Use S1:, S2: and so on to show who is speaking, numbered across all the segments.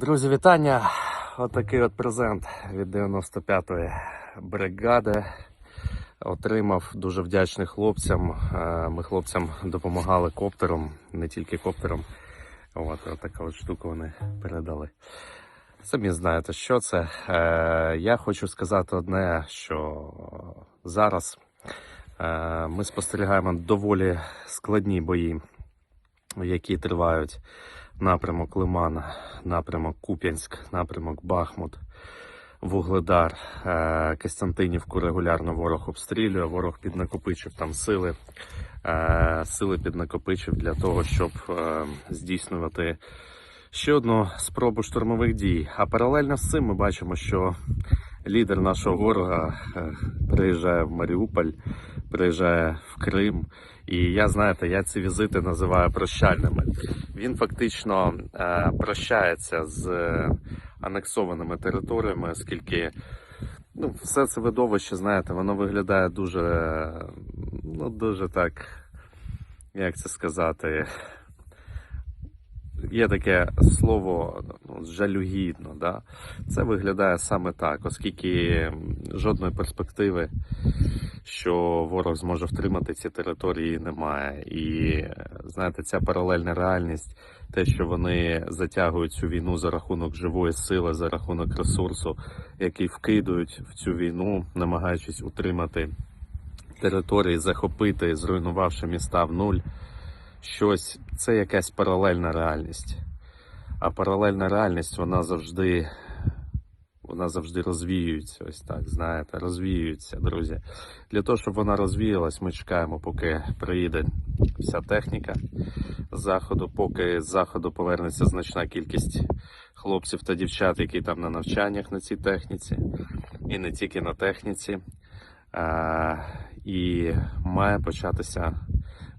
S1: Друзі, вітання! Отакий от презент від 95-ї бригади. Отримав дуже вдячний хлопцям. Е, Ми хлопцям допомагали коптером, не тільки коптером. От така от штука вони передали. Самі знаєте, що це. Е, Я хочу сказати одне, що зараз е, ми спостерігаємо доволі складні бої, які тривають. Напрямок Лиман, напрямок Куп'янськ, напрямок Бахмут, Вугледар, е, Костянтинівку регулярно ворог обстрілює, ворог піднакопичив там сили, е, сили піднакопичив для того, щоб е, здійснювати ще одну спробу штурмових дій. А паралельно з цим ми бачимо, що лідер нашого ворога е, приїжджає в Маріуполь, приїжджає в Крим. І я знаєте, я ці візити називаю прощальними. Він фактично е, прощається з е, анексованими територіями, оскільки ну, все це видовище, знаєте, воно виглядає дуже, ну, дуже так, як це сказати. Є таке слово ну, жалюгідно. Да? Це виглядає саме так, оскільки жодної перспективи, що ворог зможе втримати ці території, немає. І знаєте, ця паралельна реальність, те, що вони затягують цю війну за рахунок живої сили, за рахунок ресурсу, який вкидують в цю війну, намагаючись утримати території, захопити, зруйнувавши міста в нуль щось, це якась паралельна реальність. А паралельна реальність, вона завжди, вона завжди розвіюється. Ось так, знаєте, розвіюється, друзі. Для того, щоб вона розвіялась, ми чекаємо, поки приїде вся техніка заходу, поки з заходу повернеться значна кількість хлопців та дівчат, які там на навчаннях на цій техніці, і не тільки на техніці. А, і має початися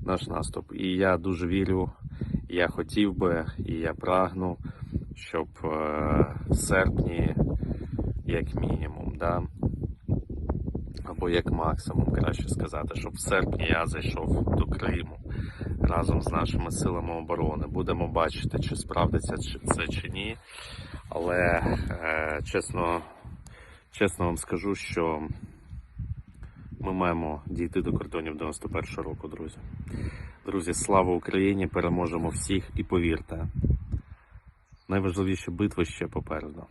S1: наш наступ. І я дуже вірю, я хотів би, і я прагну, щоб е, в серпні, як мінімум, да, або як максимум, краще сказати, щоб в серпні я зайшов до Криму разом з нашими силами оборони. Будемо бачити, чи справдиться це чи ні. Але е, чесно, чесно вам скажу, що ми маємо дійти до кордонів 91-го року, друзі. Друзі, слава Україні! Переможемо всіх і повірте, найважливіші битви ще попереду.